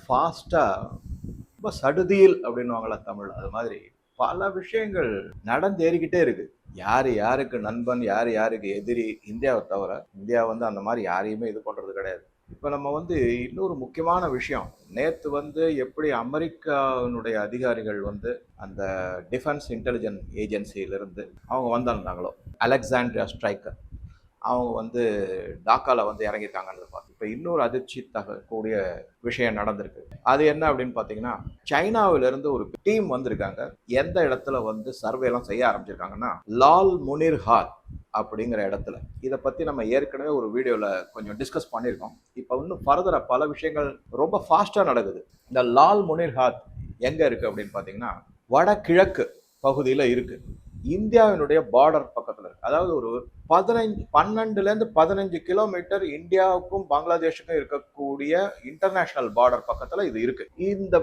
ஃபாஸ்ட்டாக ரொம்ப சடுதியில் அப்படின்னுவாங்களா தமிழ் அது மாதிரி பல விஷயங்கள் நடந்தேறிக்கிட்டே இருக்கு. யார் யாருக்கு நண்பன் யார் யாருக்கு எதிரி இந்தியாவை தவிர இந்தியா வந்து அந்த மாதிரி யாரையுமே இது பண்ணுறது கிடையாது. இப்போ நம்ம வந்து இன்னொரு முக்கியமான விஷயம் நேற்று வந்து எப்படி அமெரிக்காவினுடைய அதிகாரிகள் வந்து அந்த டிஃபென்ஸ் இன்டெலிஜென்ஸ் ஏஜென்சியிலிருந்து அவங்க வந்திருந்தாங்களோ அலெக்சாண்ட்ரியா ஸ்ட்ரைக்கர் அவங்க வந்து டாக்காவில் வந்து இறங்கியிருக்காங்கன்னு பார்த்து. இப்போ இன்னொரு அதிர்ச்சி தகக்கூடிய விஷயம் நடந்திருக்கு. அது என்ன அப்படின்னு பார்த்தீங்கன்னா சைனாவிலிருந்து ஒரு டீம் வந்திருக்காங்க. எந்த இடத்துல வந்து சர்வேலாம் செய்ய ஆரம்பிச்சிருக்காங்கன்னா லால் முனிர் ஹால் அப்படிங்கிற இடத்துல. இதை பற்றி நம்ம ஏற்கனவே ஒரு வீடியோவில் கொஞ்சம் டிஸ்கஸ் பண்ணியிருக்கோம். இப்போ இன்னும் ஃபர்தராக பல விஷயங்கள் ரொம்ப ஃபாஸ்ட்டாக நடக்குது. இந்த லால் முனிர் ஹாத் எங்கே இருக்குது அப்படின்னு பார்த்தீங்கன்னா வடகிழக்கு பகுதியில் இருக்குது இந்தியாவினுடைய பார்டர் பக்கத்தில் இருக்கு. அதாவது ஒரு பதினஞ்சு பன்னெண்டுலேருந்து பதினஞ்சு கிலோமீட்டர் இந்தியாவுக்கும் பங்களாதேஷுக்கும் இருக்கக்கூடிய இன்டர்நேஷ்னல் பார்டர் பக்கத்தில் இது இருக்கு. இந்த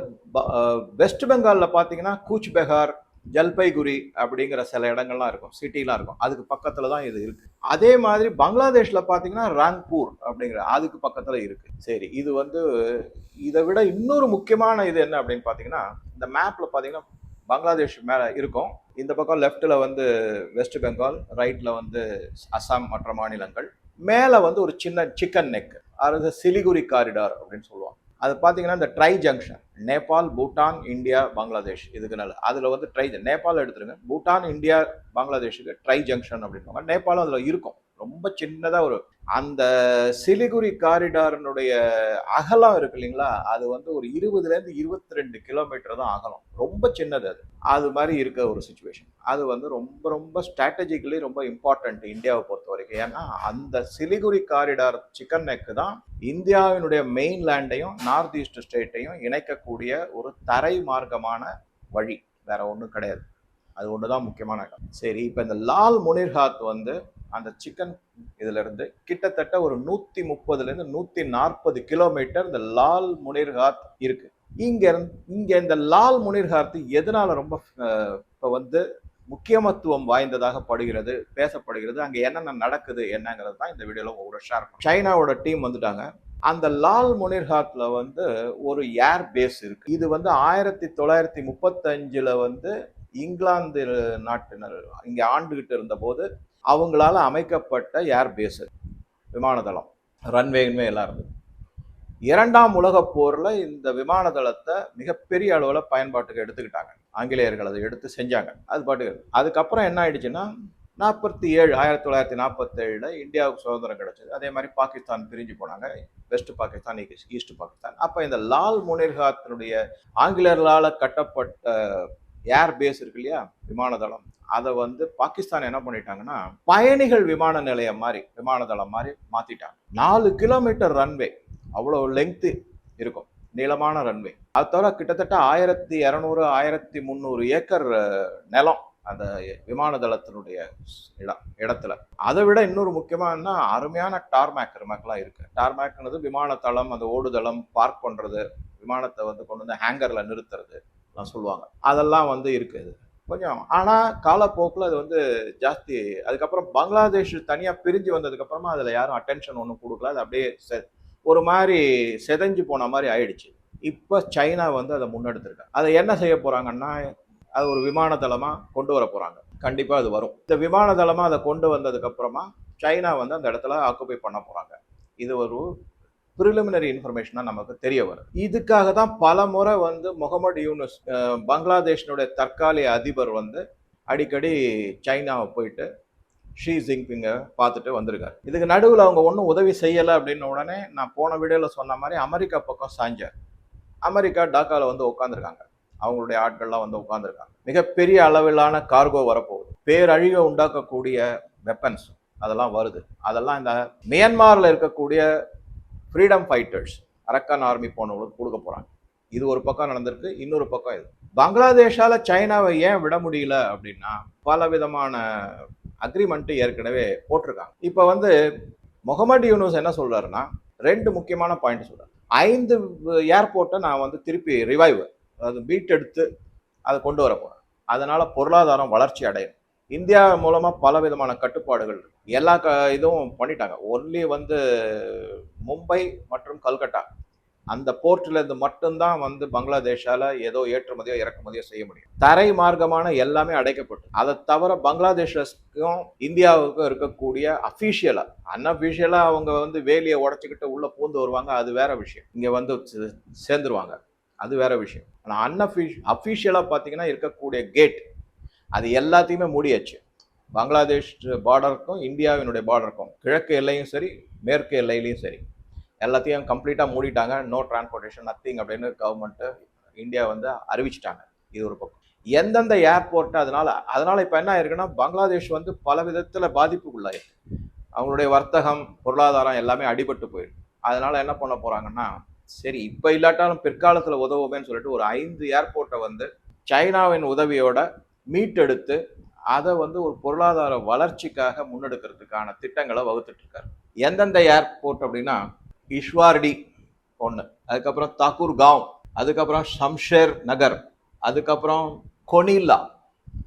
வெஸ்ட் பெங்காலில் பார்த்தீங்கன்னா கூச் பெஹார் ஜல்பைகுரி அப்படிங்கிற சில இடங்கள்லாம் இருக்கும். சிட்டிலாம் இருக்கும். அதுக்கு பக்கத்தில் தான் இது இருக்கு. அதே மாதிரி பங்களாதேஷில் பார்த்தீங்கன்னா ராங்பூர் அப்படிங்கிற அதுக்கு பக்கத்தில் இருக்கு. சரி இது வந்து இதை விட இன்னொரு முக்கியமான இது என்ன அப்படின்னு பார்த்தீங்கன்னா இந்த மேப்பில் பார்த்தீங்கன்னா பங்களாதேஷ் மேலே இருக்கும். இந்த பக்கம் லெஃப்ட்டில் வந்து வெஸ்ட் பெங்கால் ரைட்டில் வந்து அசாம் மற்ற மாநிலங்கள். மேலே வந்து ஒரு சின்ன சிக்கன் நெக் அது சிலிகுரி காரிடார் அப்படின்னு சொல்லுவாங்க. அது பார்த்தீங்கன்னா இந்த tri junction Nepal Bhutan India Bangladesh இதுக்கு நல்ல அதில் வந்து ட்ரை நேபாள் எடுத்துருங்க. பூட்டான் இந்தியா பங்களாதேஷுக்கு ட்ரை ஜங்ஷன் அப்படின்வாங்க நேபாளும் அதில் இருக்கும். ரொம்ப சின்னதாக ஒரு அந்த சிலிகுரி காரிடாரினுடைய அகலம் இருக்கு இல்லைங்களா? அது வந்து ஒரு இருபதுலேருந்து இருபத்தி ரெண்டு கிலோமீட்டர் தான் அகலம். ரொம்ப சின்னது அது. அது மாதிரி இருக்க ஒரு சுச்சுவேஷன் அது வந்து ரொம்ப ரொம்ப ஸ்ட்ராட்டஜிக்கலி ரொம்ப இம்பார்ட்டண்ட் இந்தியாவை பொறுத்த வரைக்கும். ஏன்னா அந்த சிலிகுரி காரிடார் சிக்கன் நெக்கு தான் இந்தியாவினுடைய மெயின் லேண்டையும் நார்த் ஈஸ்ட் ஸ்டேட்டையும் இணைக்கக்கூடிய ஒரு தரை மார்க்கமான வழி. வேற ஒன்றும் கிடையாது. அது ஒன்று தான் முக்கியமான சரி இப்போ இந்த லால் முனிர்ஹாத் வந்து அந்த சிக்கன் இதிலிருந்து கிட்டத்தட்ட ஒரு நூற்றி முப்பதுலேருந்து நூற்றி நாற்பது கிலோமீட்டர் இந்த லால் முனிர்காத் இருக்கு. இங்கே இருந்து இந்த லால் முனிர்காத்து எதனால ரொம்ப இப்போ வந்து முக்கியமத்துவம் வாய்ந்ததாக படுகிறது பேசப்படுகிறது அங்கே என்னென்ன நடக்குது என்னங்கிறது தான் இந்த வீடியோவில் உங்களோட ஷேர் பண்ணும் சைனாவோட டீம் வந்துட்டாங்க. அந்த லால் முனிர்ஹாத்ல வந்து ஒரு ஏர் பேஸ் இருக்கு. இது வந்து ஆயிரத்தி தொள்ளாயிரத்தி முப்பத்தஞ்சுல வந்து இங்கிலாந்து நாட்டினர் இங்கே ஆண்டுகிட்டு இருந்தபோது அவங்களால அமைக்கப்பட்ட ஏர்பேஸ் விமானதளம் ரன்வேன்மே எல்லாம் இருந்தது. இரண்டாம் உலகப் போரில் இந்த விமானதளத்தை மிகப்பெரிய அளவில் பயன்பாட்டுக்கு எடுத்துக்கிட்டாங்க. ஆங்கிலேயர்கள் அதை எடுத்து செஞ்சாங்க. அது பாட்டுக்கு அதுக்கப்புறம் என்ன ஆயிடுச்சுன்னா நாற்பத்தி ஏழு ஆயிரத்தி தொள்ளாயிரத்தி நாற்பத்தேழில் இந்தியாவுக்கு சுதந்திரம் கிடச்சிது. அதே மாதிரி பாகிஸ்தான் பிரிஞ்சு போனாங்க. வெஸ்ட் பாகிஸ்தான் ஈஸ்ட் பாகிஸ்தான் அப்போ இந்த லால் முனிர்காத்தினுடைய ஆங்கிலேயர்களால் கட்டப்பட்ட ஏர் பேஸ் இருக்கு இல்லையா? விமானதளம். அதை வந்து பாகிஸ்தான் என்ன பண்ணிட்டாங்கன்னா பயணிகள் விமான நிலையம் மாதிரி விமான தளம் மாதிரி மாத்திட்டாங்க. நாலு கிலோமீட்டர் ரன்வே அவ்வளோ லெங்க்த்து இருக்கும். நீளமான ரன்வே அது தவிர கிட்டத்தட்ட ஆயிரத்தி இரநூறு ஆயிரத்தி முந்நூறு ஏக்கர் நிலம் அந்த விமான தளத்தினுடைய இடம் இடத்துல. அதை விட இன்னொரு முக்கியமான அருமையான டார்மேக் ரிமேக்லாம் இருக்கு. டார்மேக்னது விமான தளம் அந்த ஓடுதளம் பார்க் பண்றது விமானத்தை வந்து கொண்டு வந்து ஹேங்கர்ல நிறுத்துறது எல்லாம் சொல்லுவாங்க. அதெல்லாம் வந்து இருக்குது கொஞ்சம் ஆனால் காலப்போக்கில் அது வந்து ஜாஸ்தி. அதுக்கப்புறம் பங்களாதேஷ் தனியாக பிரிஞ்சு வந்ததுக்கப்புறமா அதில் யாரும் அட்டென்ஷன் ஒன்றும் கொடுக்கல. அது அப்படியே செ- ஒரு மாதிரி செதஞ்சு போன மாதிரி ஆயிடுச்சு. இப்போ சைனா வந்து அதை முன்னெடுத்திருக்காங்க அதை என்ன செய்ய போகிறாங்கன்னா அது ஒரு விமான தளமாக கொண்டு வர போகிறாங்க கண்டிப்பாக அது வரும். இந்த விமான தளமாக அதை கொண்டு வந்ததுக்கப்புறமா சைனா வந்து அந்த இடத்துல ஆக்குபை பண்ண போகிறாங்க இது ஒரு ப்ரிலிமினரி இன்ஃபர்மேஷனாக நமக்கு தெரிய வரும். இதுக்காக தான் பல முறை வந்து முகமது யூனுஸ் பங்களாதேஷனுடைய பங்களாதேஷினுடைய தற்காலிக அதிபர் வந்து அடிக்கடி சைனாவை போயிட்டு ஷீ ஜின்பிங்கை பார்த்துட்டு வந்திருக்காரு. இதுக்கு நடுவில் அவங்க ஒன்றும் உதவி செய்யலை அப்படின்ன உடனே நான் போன வீடியோவில் சொன்ன மாதிரி அமெரிக்கா பக்கம் சாஞ்சார் அமெரிக்கா டாக்காவில் வந்து உட்காந்துருக்காங்க அவங்களுடைய ஆட்கள்லாம் வந்து உட்காந்துருக்காங்க மிகப்பெரிய அளவிலான கார்கோ வரப்போகுது. பேரழிவை உண்டாக்கக்கூடிய வெப்பன்ஸ் அதெல்லாம் வருது. அதெல்லாம் இந்த மியான்மாரில் இருக்கக்கூடிய ஃப்ரீடம் ஃபைட்டர்ஸ் அரக்கான் ஆர்மி போனவங்களுக்கு கொடுக்க போகிறாங்க இது ஒரு பக்கம் நடந்திருக்கு இன்னொரு பக்கம் இது. பங்களாதேஷால் சைனாவை ஏன் விட முடியல அப்படின்னா பல விதமான அக்ரிமெண்ட்டு ஏற்கனவே போட்டிருக்காங்க. இப்போ வந்து முகமது யூனூஸ் என்ன சொல்கிறாருன்னா ரெண்டு முக்கியமான பாயிண்ட் சொல்கிறார் ஐந்து ஏர்போர்ட்டை நான் வந்து திருப்பி ரிவைவ் அதாவது மீட் எடுத்து அதை கொண்டு வர போகிறேன் அதனால் பொருளாதாரம் வளர்ச்சி அடையும் இந்தியா மூலமாக பல விதமான கட்டுப்பாடுகள் எல்லா க இதுவும் பண்ணிட்டாங்க. ஒன்லி வந்து மும்பை மற்றும் கல்கட்டா. அந்த போர்ட்டில் இருந்து மட்டும்தான் வந்து பங்களாதேஷால் ஏதோ ஏற்றுமதியோ இறக்குமதியோ செய்ய முடியும். தரை மார்க்கமான எல்லாமே அடைக்கப்பட்டு. அதை தவிர பங்களாதேஷுக்கும் இந்தியாவுக்கும் இருக்கக்கூடிய அஃபீஷியலாக அன்அஃபிஷியலாக அவங்க வந்து வேலியை உடச்சிக்கிட்டு உள்ளே பூந்து வருவாங்க. அது வேற விஷயம். இங்கே வந்து சே- சேர்ந்துருவாங்க. அது வேற விஷயம். ஆனால் அன்அஃபீஷ் அஃபீஷியலாக பார்த்தீங்கன்னா இருக்கக்கூடிய கேட் அது எல்லாத்தையுமே மூடியாச்சு. பங்களாதேஷ் பார்டருக்கும் இந்தியாவினுடைய பார்டருக்கும் கிழக்கு எல்லையும் சரி மேற்கு எல்லையிலையும் சரி எல்லாத்தையும் கம்ப்ளீட்டாக மூடிட்டாங்க. நோ டிரான்ஸ்போர்ட்டேஷன் நத்திங் அப்படின்னு கவர்மெண்ட்டு இந்தியா வந்து அறிவிச்சிட்டாங்க. இது ஒரு பக்கம். எந்தெந்த ஏர்போர்ட் அதனால அதனால இப்போ என்ன ஆயிருக்குன்னா பங்களாதேஷ் வந்து பல விதத்தில் பாதிப்புக்குள்ளாயிருக்கு. அவங்களுடைய வர்த்தகம் பொருளாதாரம் எல்லாமே அடிபட்டு போயிடும் அதனால என்ன பண்ண போறாங்கன்னா சரி இப்போ இல்லாட்டாலும் பிற்காலத்தில் உதவுமேன்னு சொல்லிட்டு ஒரு ஐந்து ஏர்போர்ட்டை வந்து சைனாவின் உதவியோட மீட்டெடுத்து அதை வந்து ஒரு பொருளாதார வளர்ச்சிக்காக முன்னெடுக்கிறதுக்கான திட்டங்களை வகுத்துட்டு இருக்காரு எந்தெந்த ஏர்போர்ட் அப்படின்னா இஷ்வார்டி ஒன்று அதுக்கப்புறம் தாக்கூர் காவ் அதுக்கப்புறம் ஷம்ஷேர் நகர் அதுக்கப்புறம் கொனிலா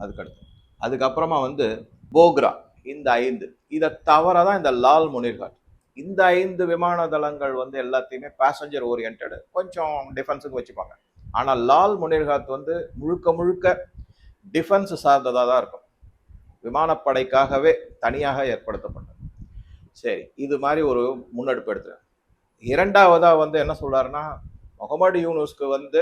அதுக்கடுத்து. அதுக்கப்புறமா வந்து போக்ரா இந்த ஐந்து. இதை தவிர தான் இந்த லால் முனிர்காட். இந்த ஐந்து விமான தளங்கள் வந்து எல்லாத்தையுமே பேசஞ்சர் ஓரியன்டு கொஞ்சம் டிஃபென்ஸுக்கு வச்சுப்பாங்க. ஆனால் லால் முனிர்காத் வந்து முழுக்க முழுக்க டிஃபென்ஸ் சார்ந்ததாக தான் இருக்கும். விமானப்படைக்காகவே தனியாக ஏற்படுத்தப்பட்டது. சரி இது மாதிரி ஒரு முன்னெடுப்பு எடுத்துறேன் இரண்டாவதாக வந்து என்ன சொல்கிறாருன்னா முகமது யூனுஸ்க்கு வந்து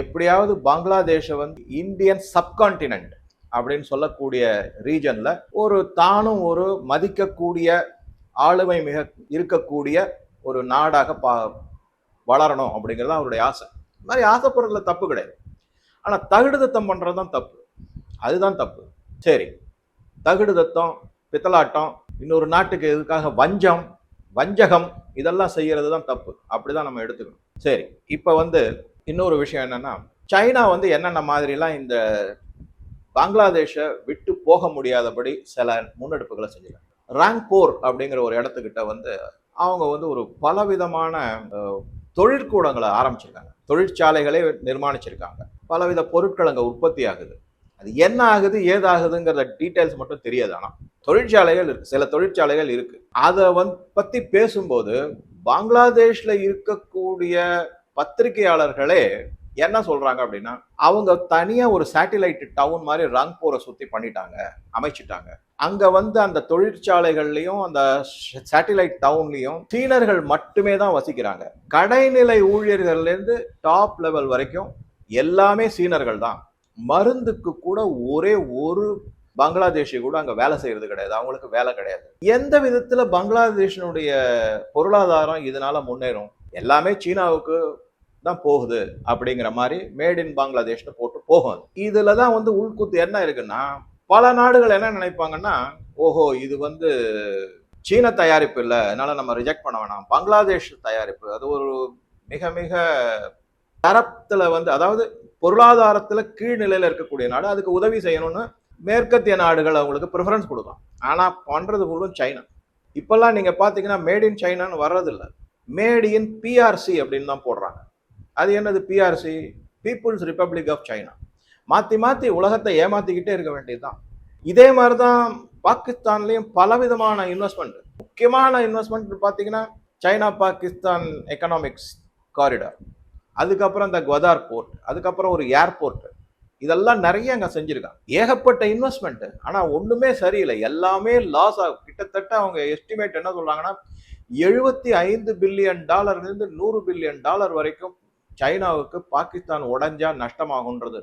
எப்படியாவது பங்களாதேஷை வந்து இந்தியன் சப்கான்டினென்ட் அப்படின்னு சொல்லக்கூடிய ரீஜனில் ஒரு தானும் ஒரு மதிக்கக்கூடிய ஆளுமை மிக இருக்கக்கூடிய ஒரு நாடாக பா வளரணும் அப்படிங்கிறது அவருடைய ஆசை. இந்த மாதிரி ஆசைப்படுறதுல தப்பு கிடையாது. ஆனால் தகுடுதத்தம் பண்ணுறது தான் தப்பு. அதுதான் தப்பு. சரி. தகுடுதத்தம் பித்தலாட்டம் இன்னொரு நாட்டுக்கு எதுக்காக வஞ்சம் வஞ்சகம் இதெல்லாம் செய்கிறது தான் தப்பு. அப்படி தான் நம்ம எடுத்துக்கணும். சரி. இப்போ வந்து இன்னொரு விஷயம் என்னன்னா சைனா வந்து என்னென்ன மாதிரிலாம் இந்த பங்களாதேஷை விட்டு போக முடியாதபடி சில முன்னெடுப்புகளை செஞ்சுக்கலாம் ராங்போர் அப்படிங்கிற ஒரு இடத்துக்கிட்ட வந்து அவங்க வந்து ஒரு பலவிதமான தொழிற்கூடங்களை ஆரம்பிச்சிருக்காங்க. தொழிற்சாலைகளே நிர்மாணிச்சிருக்காங்க. பலவித பொருட்கள் அங்கே உற்பத்தி ஆகுது. அது என்ன ஆகுது ஏதாகுதுங்கிற டீட்டெயில்ஸ் மட்டும் தெரியாது. ஆனால் தொழிற்சாலைகள் இருக்கு. சில தொழிற்சாலைகள் இருக்கு. அதை வந்து பத்தி பேசும்போது பங்களாதேஷ்ல இருக்கக்கூடிய பத்திரிகையாளர்களே என்ன சொல்றாங்க அப்படின்னா அவங்க தனியா ஒரு சேட்டிலைட் டவுன் மாதிரி ரங்பூரை சுத்தி பண்ணிட்டாங்க அமைச்சிட்டாங்க. அங்க வந்து அந்த தொழிற்சாலைகள்லயும் அந்த சேட்டிலைட் டவுன்லயும் சீனர்கள் மட்டுமே தான் வசிக்கிறாங்க. கடைநிலை ஊழியர்கள்லேருந்து டாப் லெவல் வரைக்கும் எல்லாமே சீனர்கள் தான். மருந்துக்கு கூட ஒரே ஒரு பங்களாதேஷி கூட அங்கே வேலை செய்கிறது கிடையாது. அவங்களுக்கு வேலை கிடையாது. எந்த விதத்தில் பங்களாதேஷினுடைய பொருளாதாரம் இதனால் முன்னேறும்? எல்லாமே சீனாவுக்கு தான் போகுது அப்படிங்கிற மாதிரி மேட் இன் பங்களாதேஷ்னு போட்டு போகும். இதில் தான் வந்து உள்குத்து என்ன இருக்குன்னா பல நாடுகள் என்ன நினைப்பாங்கன்னா ஓஹோ இது வந்து சீன தயாரிப்பு இல்லை அதனால நம்ம ரிஜெக்ட் பண்ண வேணாம். பங்களாதேஷ் தயாரிப்பு அது ஒரு மிக மிக தரத்தில் வந்து அதாவது பொருளாதாரத்தில் கீழ்நிலையில் இருக்கக்கூடிய நாடு அதுக்கு உதவி செய்யணும்னு மேற்கத்திய நாடுகள் அவங்களுக்கு ப்ரிஃபரன்ஸ் கொடுக்கும். ஆனால் பண்ணுறது முழுவதும் சைனா. இப்போல்லாம் நீங்கள் பார்த்தீங்கன்னா மேட் இன் சைனான்னு வர்றதில்ல. மேட் இன் பிஆர்சி அப்படின்னு தான் போடுறாங்க. அது என்னது PRC people's republic of China மாற்றி மாற்றி உலகத்தை ஏமாற்றிக்கிட்டே இருக்க வேண்டியது தான் இதே மாதிரி தான் பாகிஸ்தான்லேயும் பலவிதமான இன்வெஸ்ட்மெண்ட் முக்கியமான இன்வெஸ்ட்மெண்ட் பார்த்தீங்கன்னா சைனா பாகிஸ்தான் எக்கனாமிக்ஸ் காரிடார் அதுக்கப்புறம் இந்த குவதார் போர்ட் அதுக்கப்புறம் ஒரு ஏர்போர்ட் இதெல்லாம் நிறைய அங்கே செஞ்சுருக்காங்க. ஏகப்பட்ட இன்வெஸ்ட்மெண்ட்டு ஆனால் ஒன்றுமே சரியில்லை. எல்லாமே லாஸ் ஆகும் கிட்டத்தட்ட அவங்க எஸ்டிமேட் என்ன சொல்கிறாங்கன்னா எழுபத்தி ஐந்து பில்லியன் டாலர்லேருந்து நூறு பில்லியன் டாலர் வரைக்கும் சைனாவுக்கு பாகிஸ்தான் உடஞ்சா நஷ்டமாகுன்றது.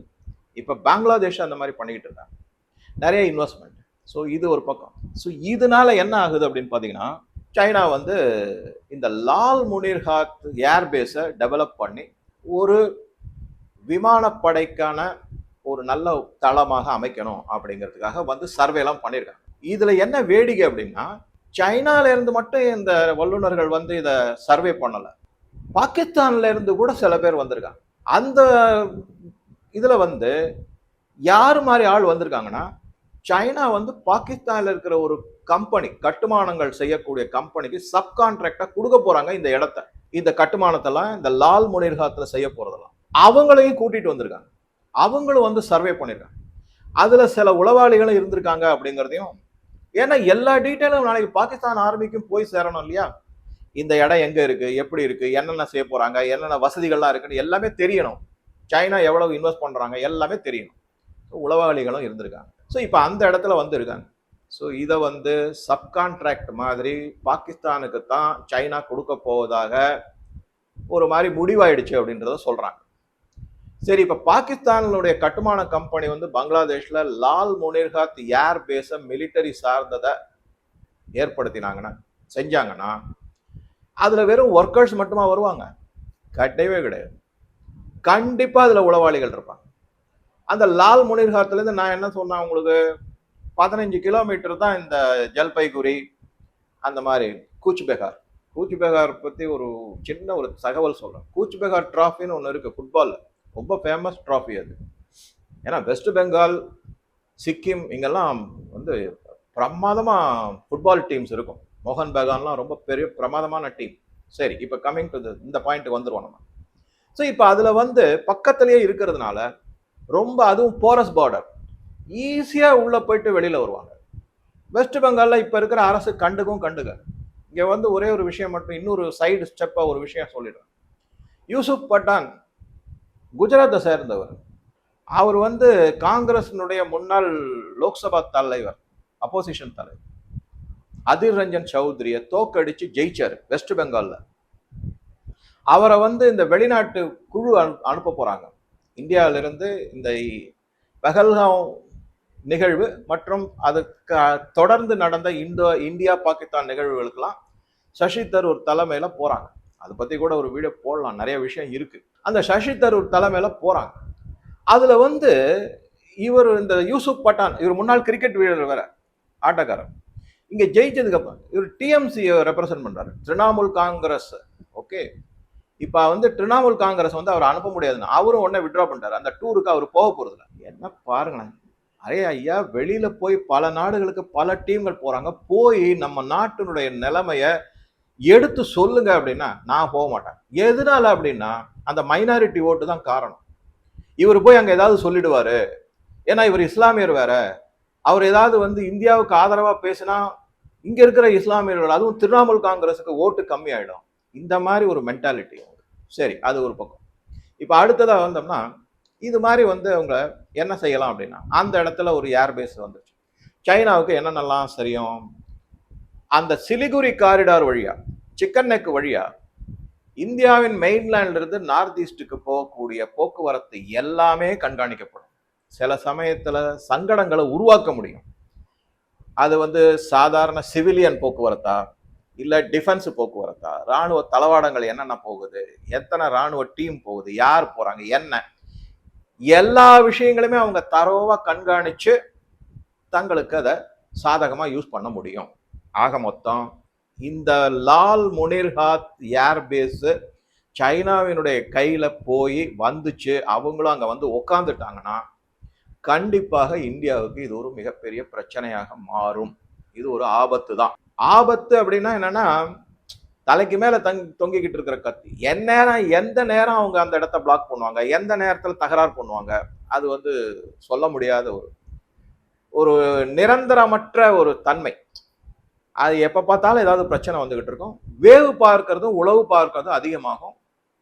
இப்போ பங்களாதேஷ் அந்த மாதிரி பண்ணிக்கிட்டு இருக்காங்க. நிறைய இன்வெஸ்ட்மெண்ட் ஸோ இது ஒரு பக்கம். ஸோ இதனால என்ன ஆகுது அப்படின்னு பார்த்தீங்கன்னா சைனா வந்து இந்த லால் முனிர்ஹாத் ஏர்பேஸை டெவலப் பண்ணி ஒரு விமானப்படைக்கான ஒரு நல்ல தளமாக அமைக்கணும் அப்படிங்கிறதுக்காக வந்து சர்வேலாம் பண்ணியிருக்காங்க. இதில் என்ன வேடிக்கை அப்படின்னா சைனாலேருந்து மட்டும் இந்த வல்லுநர்கள் வந்து இதை சர்வே பண்ணலை. பாகிஸ்தான்லேருந்து கூட சில பேர் வந்திருக்காங்க. அந்த இதில் வந்து யார் மாதிரி ஆள் வந்திருக்காங்கன்னா சைனா வந்து பாகிஸ்தானில் இருக்கிற ஒரு கம்பெனி கட்டுமானங்கள் செய்யக்கூடிய கம்பெனிக்கு சப்கான்ட்ராக்டாக கொடுக்க போகிறாங்க இந்த இடத்த. இந்த கட்டுமானத்தெல்லாம் இந்த லால் முனிர்காத்தில் செய்ய போகிறதெல்லாம் அவங்களையும் கூட்டிகிட்டு வந்திருக்காங்க. அவங்களும் வந்து சர்வே பண்ணியிருக்காங்க அதில் சில உளவாளிகளும் இருந்திருக்காங்க அப்படிங்கிறதையும் ஏன்னா எல்லா டீட்டெயிலும் நாளைக்கு பாகிஸ்தான் ஆர்மிக்கும் போய் சேரணும் இல்லையா? இந்த இடம் எங்கே இருக்குது எப்படி இருக்குது என்னென்ன செய்ய போகிறாங்க என்னென்ன வசதிகள்லாம் இருக்குன்னு எல்லாமே தெரியணும். சைனா எவ்வளவு இன்வெஸ்ட் பண்ணுறாங்க எல்லாமே தெரியணும். உளவாளிகளும் இருந்திருக்காங்க. ஸோ இப்போ அந்த இடத்துல வந்திருக்காங்க. ஸோ இதை வந்து சப்கான்ட்ராக்ட் மாதிரி பாகிஸ்தானுக்கு தான் சைனா கொடுக்க போவதாக ஒரு மாதிரி முடிவாயிடுச்சு அப்படின்றத சொல்கிறாங்க சரி இப்போ பாகிஸ்தானுடைய கட்டுமான கம்பெனி வந்து பங்களாதேஷில் லால் முனிர்காத் ஏர் பேஸை மிலிட்டரி சார்ந்ததை ஏற்படுத்தினாங்கன்னா செஞ்சாங்கன்னா அதில் வெறும் ஒர்க்கர்ஸ் மட்டுமா வருவாங்க? கிடையவே கிடையாது. கண்டிப்பாக அதில் உளவாளிகள் இருப்பாங்க. அந்த லால் முனிர்காத்துலேருந்து நான் என்ன சொன்னேன் உங்களுக்கு? பதினஞ்சு கிலோமீட்டர் தான் இந்த ஜல்பைகுரி அந்த மாதிரி கூச் பெகார் கூச் பெகார் ஒரு சின்ன ஒரு தகவல் சொல்கிறேன் கூச் பெகார் ஒன்று இருக்குது ஃபுட்பாலில் ரொம்ப ஃபேமஸ் ட்ராஃபி அது. ஏன்னா வெஸ்ட் பெங்கால் சிக்கிம் இங்கெல்லாம் வந்து பிரமாதமாக ஃபுட்பால் டீம்ஸ் இருக்கும். மோகன் பெகான்லாம் ரொம்ப பெரிய பிரமாதமான டீம் சரி இப்போ கம்மிங் டு இந்த பாயிண்ட்டுக்கு வந்துடுவோம் நம்ம. ஸோ இப்போ அதில் வந்து பக்கத்துலேயே இருக்கிறதுனால ரொம்ப அதுவும் போரஸ் பார்டர் ஈஸியாக உள்ளே போயிட்டு வெளியில் வருவாங்க. வெஸ்ட் பெங்காலில் இப்போ இருக்கிற அரசு கண்டுக்கும் கண்டுக்க. இங்கே வந்து ஒரே ஒரு விஷயம் மட்டும் இன்னொரு சைடு ஸ்டெப்பாக ஒரு விஷயம் சொல்லிடுறேன். யூசுப் பட்டான் குஜராத்தை சேர்ந்தவர். அவர் வந்து காங்கிரஸினுடைய முன்னாள் லோக்சபா தலைவர் அப்போசிஷன் தலைவர். அதிர் ரஞ்சன் சௌத்ரியை தோக்கடிச்சு ஜெயிச்சார் வெஸ்ட் பெங்காலில் அவரை வந்து இந்த வெளிநாட்டு குழு அனு- அனுப்ப போகிறாங்க இந்தியாவிலிருந்து இந்த பகல்காம் நிகழ்வு மற்றும் அதுக்கு தொடர்ந்து நடந்த இந்தோ இந்தியா பாகிஸ்தான் நிகழ்வுகளுக்கெல்லாம் சசி தரூர் தலைமையில போறாங்க. அதை பத்தி கூட ஒரு வீடியோ போடலாம். நிறைய விஷயம் இருக்கு. அந்த சசி தரூர் தலைமையில போறாங்க. அதுல வந்து இவர் இந்த யூசுப் பட்டான் இவர் முன்னாள் கிரிக்கெட் வீரர் வேற ஆட்டக்காரர். இங்க ஜெயிச்சதுக்கு அப்புறம் இவர் டிஎம்சியை ரெப்ரசன்ட் பண்றாரு. திரிணாமுல் காங்கிரஸ். ஓகே? இப்போ வந்து திரிணாமுல் காங்கிரஸ் வந்து அவர் அனுப்ப முடியாதுன்னு அவரும் உடனே விட்ரா பண்ணிட்டாரு. அந்த டூருக்கு அவர் போக போறதில்ல. என்ன பாருங்களேன். அரே ஐயா வெளியில போய் பல நாடுகளுக்கு பல டீம்கள் போறாங்க. போய் நம்ம நாட்டினுடைய நிலைமைய எடுத்து சொல்லுங்க அப்படின்னா நான் போக மாட்டேன். எதனால அப்படின்னா அந்த மைனாரிட்டி ஓட்டு தான் காரணம். இவர் போய் அங்கே ஏதாவது சொல்லிடுவாரு. ஏன்னா இவர் இஸ்லாமியர் வேற. அவர் ஏதாவது வந்து இந்தியாவுக்கு ஆதரவாக பேசினா இங்கே இருக்கிற இஸ்லாமியர்கள் அதுவும் திரிணாமுல் காங்கிரஸுக்கு ஓட்டு கம்மி இந்த மாதிரி ஒரு மென்டாலிட்டி சரி அது ஒரு பக்கம். இப்போ அடுத்ததாக வந்தோம்னா இது மாதிரி வந்து அவங்க என்ன செய்யலாம் அப்படின்னா அந்த இடத்துல ஒரு ஏர்பேஸ் வந்துச்சு. சைனாவுக்கு என்னென்னலாம் சரியும் அந்த சிலிகுரி காரிடார் வழியாக சிக்கன் நெக் வழியாக இந்தியாவின் மெயின்லேண்ட்லேருந்து நார்த் ஈஸ்டுக்கு போகக்கூடிய போக்குவரத்து எல்லாமே கண்காணிக்கப்படும். சில சமயத்தில் சங்கடங்களை உருவாக்க முடியும். அது வந்து சாதாரண சிவிலியன் போக்குவரத்தா? இல்லை டிஃபென்ஸ் போக்குவரத்தா? ராணுவ தளவாடங்கள் என்னென்ன போகுது? எத்தனை ராணுவ டீம் போகுது? யார் போகிறாங்க என்ன? எல்லா விஷயங்களுமே அவங்க தரோவாக கண்காணித்து தங்களுக்கு அதை சாதகமாக யூஸ் பண்ண முடியும். ஆக மொத்தம் இந்த லால் முனிர்ஹாத் ஏர்பேஸு சைனாவினுடைய கையில் போய் வந்துச்சு. அவங்களும் அங்கே வந்து உக்காந்துட்டாங்கன்னா கண்டிப்பாக இந்தியாவுக்கு இது ஒரு மிகப்பெரிய பிரச்சனையாக மாறும். இது ஒரு ஆபத்து தான் ஆபத்து அப்படின்னா என்னென்னா தலைக்கு மேல தங் தொங்கிக்கிட்டு இருக்கிற கத்தி. என் நேரம் எந்த நேரம் அவங்க அந்த இடத்த பிளாக் பண்ணுவாங்க எந்த நேரத்துல தகராறு பண்ணுவாங்க அது வந்து சொல்ல முடியாத ஒரு ஒரு நிரந்தரமற்ற ஒரு தன்மை. அது எப்போ பார்த்தாலும் ஏதாவது பிரச்சனை வந்துகிட்டு இருக்கும். வேவு பார்க்கறதும் உளவு பார்க்கறதும் அதிகமாகும்.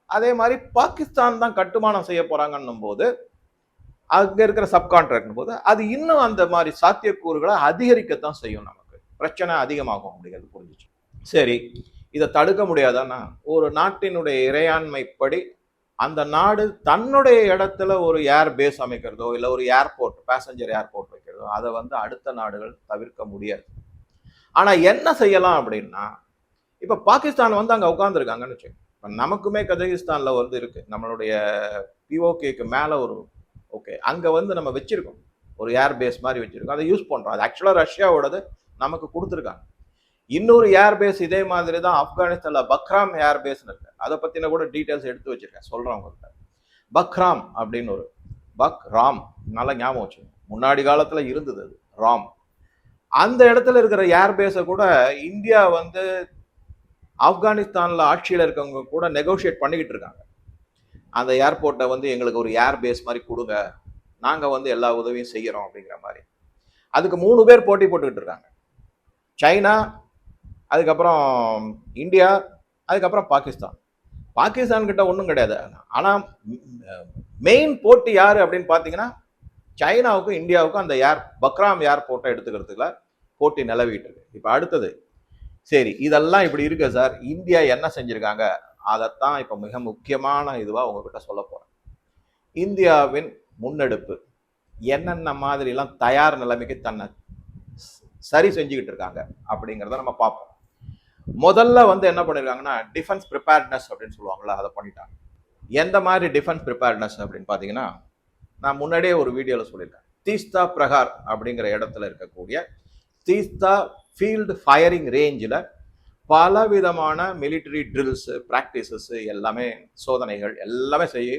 அதே மாதிரி பாகிஸ்தான் தான் கட்டுமானம் செய்ய போகிறாங்கன்னும் போது அங்கே இருக்கிற சப்கான்ட்ராக்ட் போது அது இன்னும் அந்த மாதிரி சாத்தியக்கூறுகளை அதிகரிக்கத்தான் செய்யும் நமக்கு. பிரச்சனை அதிகமாகும் அப்படிங்கிறது புரிஞ்சுச்சு. சரி. இதை தடுக்க முடியாதான்னா ஒரு நாட்டினுடைய இறையாண்மைப்படி அந்த நாடு தன்னுடைய இடத்துல ஒரு ஏர் பேஸ் அமைக்கிறதோ இல்லை ஒரு ஏர்போர்ட் பேசஞ்சர் ஏர்போர்ட் வைக்கிறதோ அதை வந்து அடுத்த நாடுகள் தவிர்க்க முடியாது. ஆனால் என்ன செய்யலாம் அப்படின்னா இப்போ பாகிஸ்தான் வந்து அங்கே உட்காந்துருக்காங்கன்னு வச்சுக்கோங்க. இப்போ நமக்குமே கஜகிஸ்தானில் வந்து இருக்குது நம்மளுடைய பிஓகேக்கு மேலே ஒரு ஓகே அங்கே வந்து நம்ம வச்சுருக்கோம். ஒரு ஏர் பேஸ் மாதிரி வச்சுருக்கோம். அதை யூஸ் பண்ணுறோம் அது ஆக்சுவலாக ரஷ்யாவோடது நமக்கு கொடுத்துருக்காங்க. இன்னொரு ஏர் பேஸ் இதே மாதிரி தான் ஆப்கானிஸ்தான்ல பக்ராம் ஏர் பேஸ்னு இருக்கு அதை பத்தின கூட டீட்டெயில்ஸ் எடுத்து வச்சிருக்கேன் சொல்றேன் உங்கள்கிட்ட பக்ராம் அப்படின்னு ஒரு பக் ராம் நல்லா ஞாபகம் வச்சுக்கோங்க. முன்னாடி காலத்துல இருந்தது அது ராம். அந்த இடத்துல இருக்கிற ஏர் பேஸை கூட இந்தியா வந்து ஆப்கானிஸ்தான்ல ஆட்சியில் இருக்கவங்க கூட நெகோஷியேட் பண்ணிக்கிட்டு இருக்காங்க. அந்த ஏர்போர்ட்டை வந்து எங்களுக்கு ஒரு ஏர் பேஸ் மாதிரி கொடுங்க. நாங்கள் வந்து எல்லா உதவியும் செய்கிறோம் அப்படிங்கிற மாதிரி. அதுக்கு மூணு பேர் போட்டி போட்டுக்கிட்டு இருக்காங்க. சைனா அதுக்கப்புறம் இந்தியா அதுக்கப்புறம் பாகிஸ்தான். பாகிஸ்தான் கிட்ட ஒன்றும் கிடையாது. ஆனால் மெயின் போட்டி யார் அப்படின்னு பார்த்தீங்கன்னா சைனாவுக்கும் இந்தியாவுக்கும் அந்த ஏர் பக்ராம் ஏர்போர்ட்டை எடுத்துக்கிறதுல போட்டி நிலவிட்டு இருக்கு. இப்போ அடுத்தது சரி இதெல்லாம் இப்படி இருக்கு சார். இந்தியா என்ன செஞ்சுருக்காங்க? அதைத்தான் இப்போ மிக முக்கியமான இதுவாக உங்ககிட்ட சொல்ல போகிறேன் இந்தியாவின் முன்னெடுப்பு என்னென்ன மாதிரிலாம் தயார் நிலைமைக்கு தன்னை சரி செஞ்சுக்கிட்டு இருக்காங்க அப்படிங்கிறத நம்ம பார்ப்போம். முதல்ல வந்து என்ன பண்ணிருக்காங்கன்னா டிஃபென்ஸ் ப்ரிப்பேர்ட்னஸ் அப்படின்னு சொல்லுவாங்கல்ல அதை பண்ணிட்டாங்க. எந்த மாதிரி டிஃபென்ஸ் ப்ரிப்பேர்ட்னஸ் அப்படின்னு பார்த்தீங்கன்னா நான் முன்னாடியே ஒரு வீடியோவில் சொல்லியிருக்கேன். தீஸ்தா பிரகார் அப்படிங்கிற இடத்துல இருக்கக்கூடிய தீஸ்தா ஃபீல்டு ஃபயரிங் ரேஞ்சில் பல விதமான மிலிட்டரி ட்ரில்ஸு ப்ராக்டிசஸ்ஸு எல்லாமே சோதனைகள் எல்லாமே செய்ய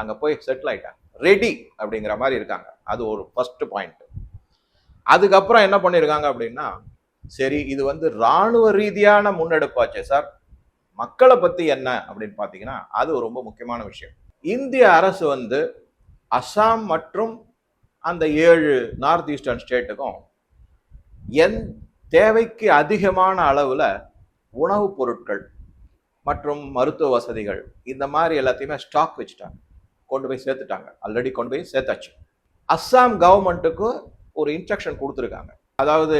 அங்கே போய் செட்டில் ஆகிட்டாங்க ரெடி அப்படிங்கிற மாதிரி இருக்காங்க. அது ஒரு ஃபஸ்ட்டு பாயிண்ட் அதுக்கப்புறம் என்ன பண்ணியிருக்காங்க அப்படின்னா சரி இது வந்து இராணுவ ரீதியான முன்னெடுப்பாச்சே சார். மக்களை பற்றி என்ன அப்படின்னு பார்த்தீங்கன்னா அது ரொம்ப முக்கியமான விஷயம். இந்திய அரசு வந்து அஸ்ஸாம் மற்றும் அந்த ஏழு நார்த் ஈஸ்டர்ன் ஸ்டேட்டுக்கும் என் தேவைக்கு அதிகமான அளவில் உணவுப் பொருட்கள் மற்றும் மருத்துவ வசதிகள் இந்த மாதிரி எல்லாத்தையுமே ஸ்டாக் வச்சுட்டாங்க. கொண்டு போய் சேர்த்துட்டாங்க. ஆல்ரெடி கொண்டு போய் சேர்த்தாச்சு. அஸ்ஸாம் கவர்மெண்ட்டுக்கு ஒரு இன்ஸ்ட்ரக்ஷன் கொடுத்துருக்காங்க. அதாவது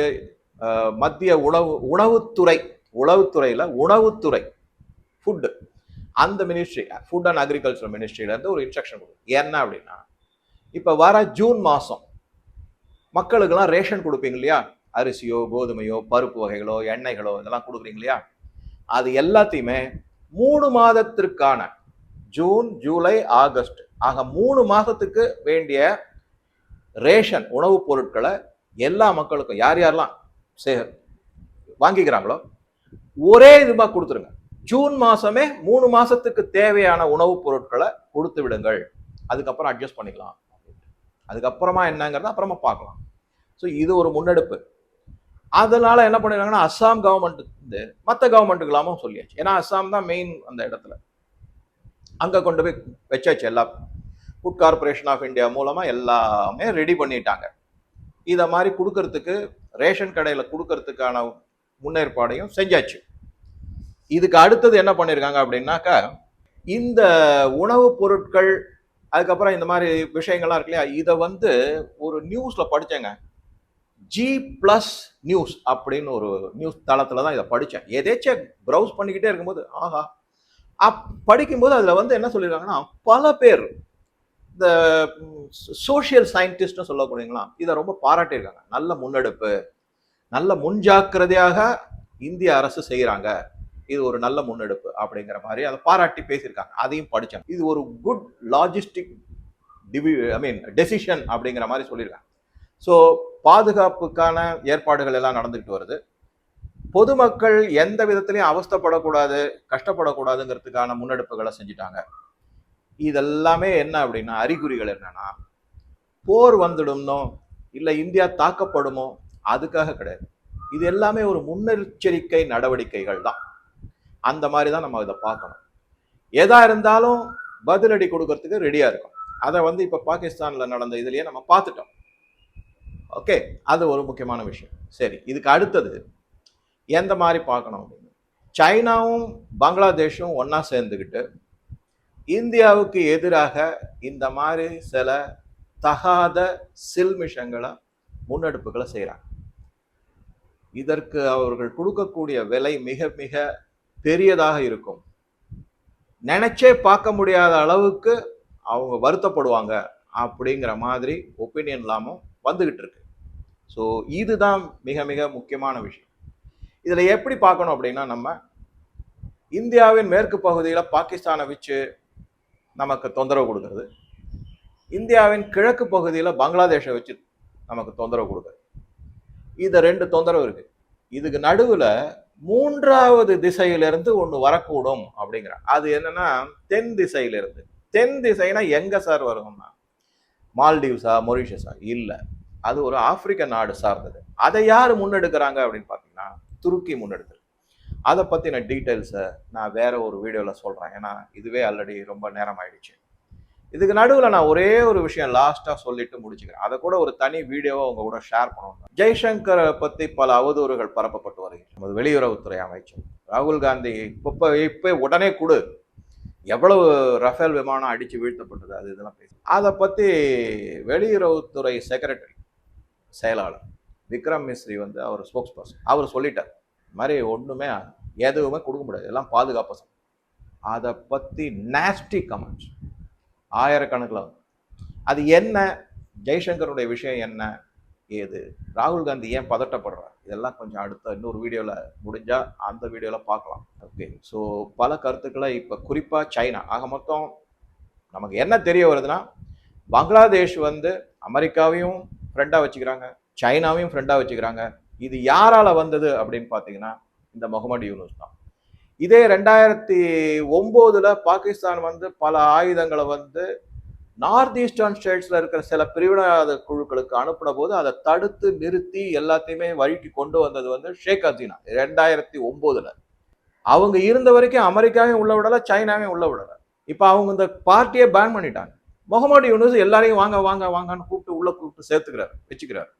மத்திய உணவு உணவுத்துறை உளவுத்துறையில் உணவுத்துறை ஃபுட்டு அந்த மினிஸ்ட்ரி ஃபுட் அண்ட் அக்ரிகல்ச்சர் மினிஸ்ட்ரியிலேருந்து ஒரு இன்ஸ்ட்ரக்ஷன் கொடுக்கும் என்ன அப்படின்னா இப்போ வர ஜூன் மாதம் மக்களுக்கெல்லாம் ரேஷன் கொடுப்பீங்க இல்லையா? அரிசியோ கோதுமையோ பருப்பு வகைகளோ எண்ணெய்களோ இதெல்லாம் கொடுக்குறீங்க இல்லையா? அது எல்லாத்தையுமே மூணு மாதத்திற்கான ஜூன் ஜூலை ஆகஸ்ட் ஆக மூணு மாதத்துக்கு வேண்டிய ரேஷன் உணவுப் பொருட்களை எல்லா மக்களுக்கும் யார் யாரெல்லாம் சே வாங்கிக்கிறாங்களோ? ஒரே இதுமாக கொடுத்துருங்க. ஜூன் மாதமே மூணு மாதத்துக்கு தேவையான உணவுப் பொருட்களை கொடுத்து விடுங்கள். அதுக்கப்புறம் அட்ஜஸ்ட் பண்ணிக்கலாம். அதுக்கப்புறமா என்னங்கிறத அப்புறமா பார்க்கலாம். ஸோ இது ஒரு முன்னெடுப்பு. அதனால என்ன பண்ணிருக்காங்கன்னா அஸ்ஸாம் கவர்மெண்ட் வந்து மற்ற கவர்மெண்ட்டுக்கெல்லாமும் சொல்லியாச்சு. ஏன்னா அஸ்ஸாம் தான் மெயின் அந்த இடத்துல. அங்கே கொண்டு போய் வச்சாச்சு எல்லா ஃபுட் கார்பரேஷன் ஆஃப் இந்தியா மூலமாக எல்லாமே ரெடி பண்ணிட்டாங்க. இதை மாதிரி கொடுக்கறதுக்கு ரேஷன் கடையில் கொடுக்கறதுக்கான முன்னேற்பாடையும் செஞ்சாச்சு. இதுக்கு அடுத்தது என்ன பண்ணியிருக்காங்க அப்படின்னாக்கா இந்த உணவுப் பொருட்கள் அதுக்கப்புறம் இந்த மாதிரி விஷயங்கள்லாம் இருக்கு இல்லையா இதை வந்து ஒரு நியூஸில் படித்தேங்க ஜி ப்ளஸ் நியூஸ் அப்படின்னு ஒரு நியூஸ் தளத்தில் தான் இதை படித்தேன் எதேச்சும் ப்ரௌஸ் பண்ணிக்கிட்டே இருக்கும்போது ஆஹா. அப் படிக்கும்போது அதில் வந்து என்ன சொல்லியிருக்காங்கன்னா பல பேர் இந்த சோஷியல் சயின்டிஸ்ட்னு சொல்லக்கூடியங்களா இதை ரொம்ப பாராட்டியிருக்காங்க. நல்ல முன்னெடுப்பு நல்ல முன்ஜாக்கிரதையாக இந்திய அரசு செய்கிறாங்க இது ஒரு நல்ல முன்னெடுப்பு அப்படிங்கிற மாதிரி அதை பாராட்டி பேசியிருக்காங்க. அதையும் படித்தேன் இது ஒரு good logistic TV I mean decision அப்படிங்கிற மாதிரி சொல்லியிருக்காங்க. ஸோ பாதுகாப்புக்கான ஏற்பாடுகள் எல்லாம் நடந்துக்கிட்டு வருது. பொதுமக்கள் எந்த விதத்திலையும் அவஸ்தைப்படக்கூடாது கஷ்டப்படக்கூடாதுங்கிறதுக்கான முன்னெடுப்புகளை செஞ்சுட்டாங்க. இதெல்லாமே என்ன அப்படின்னா அறிகுறிகள் என்னன்னா போர் வந்துடும்னோ இல்லை இந்தியா தாக்கப்படுமோ அதுக்காக கிடையாது. இது எல்லாமே ஒரு முன்னெச்சரிக்கை நடவடிக்கைகள் தான். அந்த மாதிரி தான் நம்ம இதை பார்க்கணும். எதா இருந்தாலும் பதிலடி கொடுக்கறதுக்கு ரெடியாக இருக்கும் அதை வந்து இப்போ பாகிஸ்தானில் நடந்த இதுலேயே நம்ம பார்த்துட்டோம். ஓகே? அது ஒரு முக்கியமான விஷயம். சரி இதுக்கு அடுத்தது எந்த மாதிரி பார்க்கணும் அப்படின்னு. சைனாவும் பங்களாதேஷும் ஒன்றா சேர்ந்துக்கிட்டு இந்தியாவுக்கு எதிராக இந்த மாதிரி சில தகாத சில்மிஷங்களை முன்னெடுப்புகளை செய்கிறாங்க இதற்கு அவர்கள் கொடுக்கக்கூடிய விலை மிக மிக பெரியதாக இருக்கும். நினைச்சே பார்க்க முடியாத அளவுக்கு அவங்க வருத்தப்படுவாங்க அப்படிங்கிற மாதிரி ஒப்பீனியன் இல்லாமல் வந்துக்கிட்டு இருக்கு. ஸோ இதுதான் மிக மிக முக்கியமான விஷயம். இதில் எப்படி பார்க்கணும் அப்படின்னா நம்ம இந்தியாவின் மேற்கு பகுதியில் பாகிஸ்தானை வச்சு நமக்கு தொந்தரவு கொடுக்குறது. இந்தியாவின் கிழக்கு பகுதியில் பங்களாதேஷை வச்சு நமக்கு தொந்தரவு கொடுக்குறது இது ரெண்டு தொந்தரவு இருக்கு. இதுக்கு நடுவில் மூன்றாவது திசையிலிருந்து ஒன்று வரக்கூடும் அப்படிங்கிற அது என்னன்னா தென் திசையிலிருந்து. தென் திசைனா எங்க சார் வரும்னா? மால்டீவ்ஸா மொரிஷியஸா? இல்லை. அது ஒரு ஆப்பிரிக்க நாடு சார்ந்தது. அதை யார் முன்னெடுக்கிறாங்க அப்படின்னு பார்த்தீங்கன்னா துருக்கி முன்னெடுக்கிறது அதை பற்றின டீட்டெயில்ஸை நான் வேறு ஒரு வீடியோவில் சொல்கிறேன் ஏன்னா இதுவே ஆல்ரெடி ரொம்ப நேரம் ஆயிடுச்சு இதுக்கு நடுவில் நான் ஒரே ஒரு விஷயம் லாஸ்ட்டாக சொல்லிட்டு முடிச்சுக்கிறேன். அதை கூட ஒரு தனி வீடியோவை உங்க கூட ஷேர் பண்ணணும் ஜெய்சங்கரை பற்றி பல அவதூறுகள் பரப்பப்பட்டு வருகிறது. நமது வெளியுறவுத்துறை அமைச்சர் ராகுல் காந்தி இப்போ இப்போ உடனே கொடு. எவ்வளவு ரஃபேல் விமானம் அடித்து வீழ்த்தப்பட்டது அது இதெல்லாம் பேசி. அதை பற்றி வெளியுறவுத்துறை செக்ரட்டரி செயலாளர் விக்ரம் மிஸ்ரி வந்து அவர் ஸ்போக்ஸ் பர்சன் அவர் சொல்லிட்டார். இது மாதிரி ஒன்றுமே எதுவுமே கொடுக்க முடியாது. எல்லாம் பாதுகாப்பு அதை பற்றி நேஸ்டி கமெண்ட்ஸ் ஆயிரக்கணக்கில் அது என்ன? ஜெய்சங்கருடைய விஷயம் என்ன? ஏது? ராகுல் காந்தி ஏன் பதட்டப்படுறார்? இதெல்லாம் கொஞ்சம் அடுத்த இன்னொரு வீடியோவில் முடிஞ்சால் அந்த வீடியோவில் பார்க்கலாம். ஓகே ஸோ பல கருத்துக்களை இப்போ குறிப்பாக சைனா. ஆக மொத்தம் நமக்கு என்ன தெரிய வருதுன்னா பங்களாதேஷ் வந்து அமெரிக்காவையும் ஃப்ரெண்டாக வச்சுக்கிறாங்க. சைனாவையும் ஃப்ரெண்டாக வச்சுக்கிறாங்க. இது யாரால வந்தது அப்படின்னு பார்த்தீங்கன்னா இந்த முகமது யூனுஸ் தான். இதே ரெண்டாயிரத்தி ஒம்போதுல பாகிஸ்தான் வந்து பல ஆயுதங்களை வந்து நார்த் ஈஸ்டர்ன் ஸ்டேட்ஸில் இருக்கிற சில பிரிவினவாத குழுக்களுக்கு அனுப்பின போது அதை தடுத்து நிறுத்தி எல்லாத்தையுமே வழிக்கு கொண்டு வந்தது வந்து ஷேக் ஹசீனா ரெண்டாயிரத்தி ஒம்போதுல. அவங்க இருந்த வரைக்கும் அமெரிக்காவையும் உள்ள விடலை சைனாவையும் உள்ள விடலை. இப்போ அவங்க இந்த பார்ட்டியை பேன் பண்ணிட்டாங்க. முகமது யூனுஸ் எல்லாரையும் வாங்க வாங்க வாங்கன்னு கூப்பிட்டு உள்ள கூப்பிட்டு சேர்த்துக்கிறாரு வச்சுக்கிறாரு.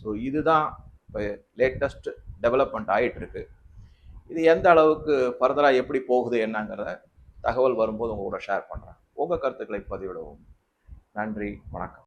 ஸோ இதுதான் இப்போ லேட்டஸ்ட் டெவலப்மெண்ட் ஆகிட்டுருக்கு இது எந்த அளவுக்கு ஃபர்தராக எப்படி போகுது என்னங்கிறத தகவல் வரும்போது உங்க கூட ஷேர் பண்ணுறேன் உங்கள் கருத்துக்களை பதிவிடவும். நன்றி வணக்கம்.